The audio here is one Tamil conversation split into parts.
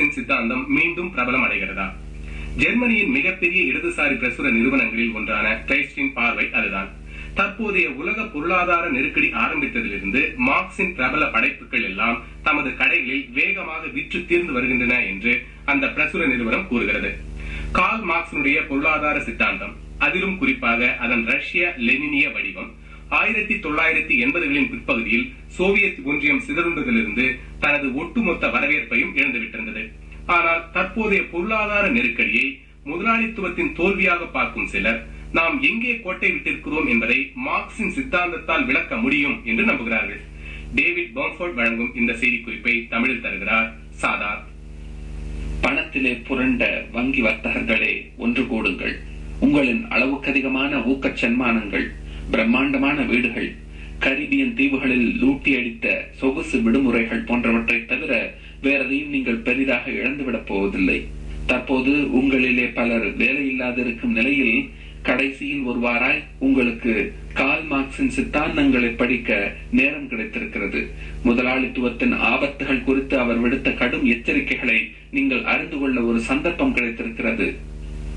மார்க்சின் சித்தாந்தம் மீண்டும் பிரபலம் அடைகிறதா? ஜெர்மனியின் மிகப்பெரிய இடதுசாரி பிரசுர நிறுவனங்களில் ஒன்றான கிரைஸ்டின் பார்வை அதுதான். தற்போதைய உலக பொருளாதார நெருக்கடி ஆரம்பித்ததிலிருந்து மார்க்சின் பிரபல படைப்புகள் எல்லாம் தமது கடைகளில் வேகமாக விற்று தீர்ந்து வருகின்றன என்று அந்த பிரசுர நிறுவனம் கூறுகிறது. கால் மார்க்சினுடைய பொருளாதார சித்தாந்தம் அதிலும் குறிப்பாக அதன் ரஷ்ய லெனினிய வடிவம் ஆயிரத்தி தொள்ளாயிரத்தி எண்பதுகளின் பிற்பகுதியில் சோவியத் ஒன்றியம் சிதறுண்டதிலிருந்து தனது ஒட்டுமொத்த வரவேற்பையும் இழந்துவிட்டிருந்தது. ஆனால் தற்போதைய பொருளாதார நெருக்கடியை முதலாளித்துவத்தின் தோல்வியாக பார்க்கும் சிலர் நாம் எங்கே கோட்டை விட்டிருக்கிறோம் என்பதை மார்க்சின் சித்தாந்தத்தால் விளக்க முடியும் என்று நம்புகிறார்கள். டேவிட் பம்ஃபோர்ட் வழங்கும் இந்த செய்திக்குறிப்பை தமிழில் தருகிறார் சாதா பணத்திலே புரண்ட வங்கி வர்த்தகர்களே ஒன்று கூடுங்கள். உங்களின் அளவுக்கதிகமான ஊக்கச் சன்மானங்கள் பிரம்மாண்டமான வீடுகள் கரிபியன் தீவுகளில் லூட்டி அடித்த சொகுசு விடுமுறைகள் போன்றவற்றை தவிர வேறெதையும் நீங்கள் பெரிதாக இழந்துவிடப் போவதில்லை. தற்போது உங்களிலே பலர் வேலையில்லாதிருக்கும் நிலையில் கடைசியில் ஒருவாராய் உங்களுக்கு கால் மார்க்சின் சித்தாந்தங்களை படிக்க நேரம் கிடைத்திருக்கிறது. முதலாளித்துவத்தின் ஆபத்துகள் குறித்து அவர் விடுத்த கடும் எச்சரிக்கைகளை நீங்கள் அறிந்து கொள்ள ஒரு சந்தர்ப்பம் கிடைத்திருக்கிறது.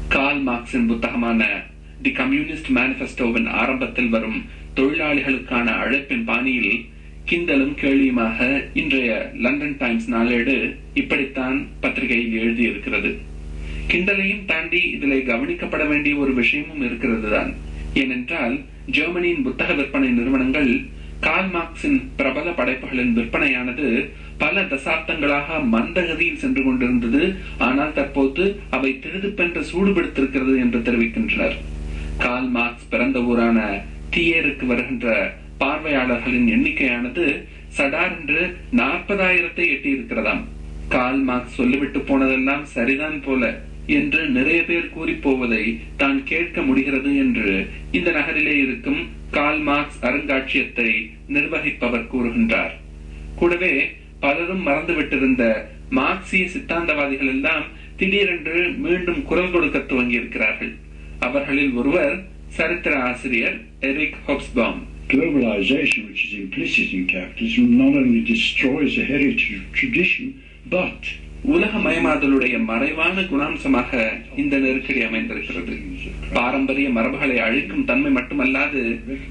கால் மார்க்சின் புத்தகமான தி கம்யூனிஸ்ட் மேனிபெஸ்டோவின் ஆரம்பத்தில் வரும் தொழிலாளிகளுக்கான அழைப்பின் பாணியில் கிண்டலும் கேள்வியுமாக இன்றைய லண்டன் டைம்ஸ் நாளேடு இப்படித்தான் பத்திரிகையில் எழுதியிருக்கிறது. கிண்டலையும் தாண்டி இதில் கவனிக்கப்பட வேண்டிய ஒரு விஷயமும் இருக்கிறது தான் ஏனென்றால் ஜெர்மனியின் புத்தக விற்பனை நிறுவனங்கள் கால் மார்க்ஸின் பிரபல படைப்புகளின் விற்பனையானது பல தசாப்தங்களாக மந்தகதியில் சென்று கொண்டிருந்தது ஆனால் தற்போது அவை திருதுப்பென்று சூடுபடுத்திருக்கிறது என்று தெரிவிக்கின்றனர். கால் மார்க்ஸ் பிறந்த ஊரான தியேருக்கு வருகின்ற பார்வையாளர்களின் எண்ணிக்கையானது சடாரென்று நாற்பதாயிரத்தை எட்டியிருக்கிறதாம். கால் மார்க்ஸ் சொல்லிவிட்டு போனதெல்லாம் சரிதான் போல என்று நிறைய பேர் கூறி போவதை தான் கேட்க முடிகிறது என்று இந்த நகரிலே இருக்கும் கால் மார்க்ஸ் அருங்காட்சியத்தை நிர்வகிப்பவர் கூறுகின்றார். கூடவே பலரும் மறந்துவிட்டிருந்த மார்க்சிய சித்தாந்தவாதிகள் எல்லாம் திடீரென்று மீண்டும் குரல் கொடுக்க துவங்கி இருக்கிறார்கள் அவர்களில் ஒருவர் சரித்திர ஆசிரியர் Eric Hobsbawm. Globalization, which is implicit in capitalism, not only destroys the heritage tradition, but உலகமயமாதலுடைய மறைவான குணாம்சமாக இந்த நெருக்கடி அமைந்திருக்கிறது. பாரம்பரிய மரபுகளை அழிக்கும் தன்மை மட்டுமல்லாது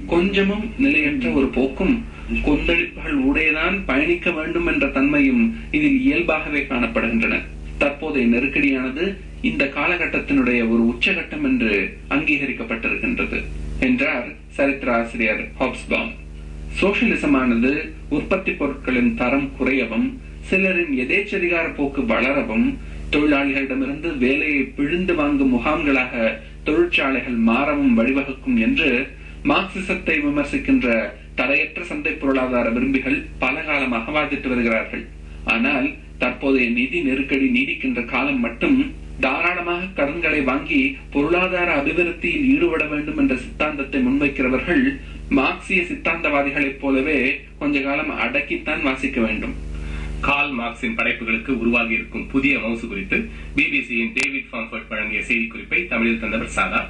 கொஞ்சமும் நிலையற்ற ஒரு போக்கும் கொந்தளிப்புகள் ஊடேதான் பயணிக்க வேண்டும் என்ற தன்மையும் இதில் இயல்பாகவே காணப்படுகின்றன. தற்போதைய நெருக்கடியானது இந்த காலகட்டத்தினுடைய ஒரு உச்சகட்டம் என்று அங்கீகரிக்கப்பட்டிருக்கின்றது. என்றார் சரித்திர ஆசிரியர் ஹாப்ஸ்பாம். சோசியலிசமானது உற்பத்தி பொருட்களின் தரம் குறையவும் சிலரின் எதேச்சதிகார போக்கு வளரவும் தொழிலாளிகளிடமிருந்து வேலையை பிழிந்து வாங்கும் முகாம்களாக தொழிற்சாலைகள் மாறவும் வழிவகுக்கும் என்று மார்க்சிசத்தை விமர்சிக்கின்ற தடையற்ற சந்தை பொருளாதார விரும்பிகள் பல காலமாக வாதிட்டு வருகிறார்கள். ஆனால் தற்போதைய நிதி நெருக்கடி நீடிக்கின்ற காலம் மட்டும் தாராளமாக கடன்களை வாங்கி பொருளாதார அபிவிருத்தியில் ஈடுபட வேண்டும் என்ற சித்தாந்தத்தை முன்வைக்கிறவர்கள் மார்க்சிய சித்தாந்தவாதிகளைப் போலவே கொஞ்ச காலம் அடக்கித்தான் வாசிக்க வேண்டும். கால் மார்க்சின் படைப்புகளுக்கு உருவாகி இருக்கும் புதிய மவுசு குறித்து பிபிசியின் டேவிட் ஃபார்ம்ஃபர்ட் வழங்கிய செய்திக்குறிப்பை தமிழில் தந்தவர் சாதா.